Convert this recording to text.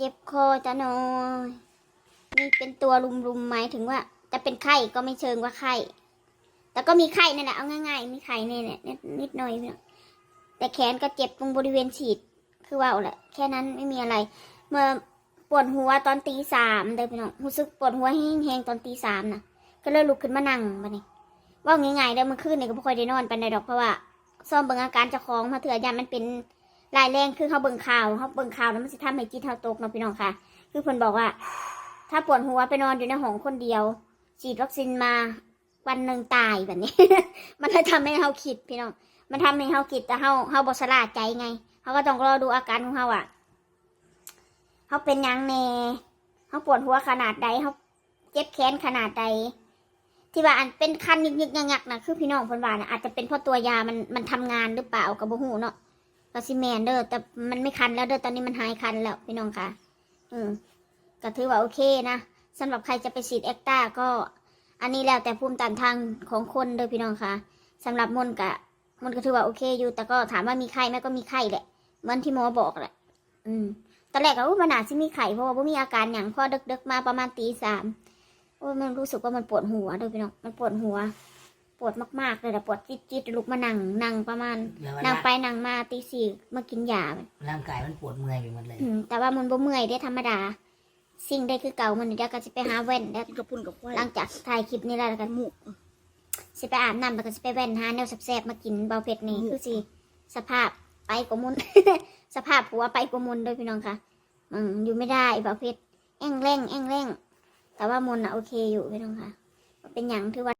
เจ็บคอจะหน่อยนี่เป็นตัวรุมๆหมายถึงว่า จะเป็นไข้ก็ไม่เชิงว่าไข้แต่ก็มีไข้นั่นแหละเอาง่ายๆมีไข้เนี่ยเนี่ยนิดนิดหน่อยน้องแต่แขนก็เจ็บตรงบริเวณฉีดคือว่าแหละแค่นั้นไม่มีอะไร เมื่อปวดหัวตอนตีสามเด้อพี่น้องรู้สึกปวดหัวแห้งๆตอนตีสามนะก็เลยลุกขึ้นมานั่งมาเนี่ยว่าง่ายๆเด้อเมื่อคืนนี่ยก็ไม่ค่อยได้นอนไปในดอกเพราะว่าซ่อมเบิ่งอาการเจ้าของมาเถื่อยามันเป็น รายแรงคือเขาเบิ่งข่าวเขาเบิ่งข่าวแล้วมันจะทำให้จิตเท่าตกเนาะพี่น้องค่ะ คือเพิ่นบอกว่า ถ้าปวดหัวไปนอนอยู่ในห้องคนเดียว ฉีดวัคซีนมาวันหนึ่งตายแบบนี้ มันเลยทำให้เขาคิดพี่น้อง มันทำให้เขาคิดแต่เขาเขาบสลาดใจไงเขาก็ต้องรอดูอาการของเขาอะเขาเป็นยังแน่เขาปวดหัวขนาดใดเขาเจ็บแขนขนาดใดที่ว่าอันเป็นคันยึกๆงักๆนะคือพี่น้องเพิ่นว่านะอาจจะเป็นเพราะตัวยามันมันทำงานหรือเปล่ากับบ่ฮู้เนาะ ก็สิแมนเด้อแต่มันไม่คันแล้วเด้อตอนนี้มันหายคันแล้วพี่น้องค่ะอืมก็ถือว่าโอเคนะสำหรับใครจะไปฉีดเอ็กตาก็อันนี้แล้วแต่ภูมิต้านทานของคนเด้อพี่น้องค่ะสำหรับมนกะมนก็ถือว่าโอเคอยู่ แต่ก็ถามว่ามีไข้ไหมก็มีไข้แหละเหมือนที่หมอบอกแหละ อืมตอนแรกก็ว่ามันอาจจะมีไข้เพราะว่าบ่มีอาการอย่างพอดึกๆมาประมาณตีสามโอ้ยมันรู้สึกว่ามันปวดหัวเด้อพี่น้องมันปวดหัว ปวดมากๆเลยแต่ปวดจี๊ดๆลุกมานั่งนั่งประมาณแล้วนั่งร่างไปนั่งมาตีสี่มากินยาร่างกายมันปวดเมื่อยไปหมดเลย อืมแต่ว่ามันบ่เมื่อยได้ธรรมดา สิ่งใดคือเก่ามันเดี๋ยวก็จะไปหาแว่นแล้วกระปุ่นกับควายหลังจากถ่ายคลิปนี้แล้วแล้วกันหมูสิไปอาบน้ำแล้วก็สิไปแว่นหาแนวแซ่บๆมากินเบาเผ็ดนี่คือสิสภาพไปกว่ามุน สภาพผัวไปกว่ามุนด้วยพี่น้องค่ะ อืมอยู่ไม่ได้เบาเผ็ดแอ่งแรงแอ่งแรงแต่ว่ามุนอะโอเคอยู่พี่น้องค่ะเป็นอย่างที่ว่า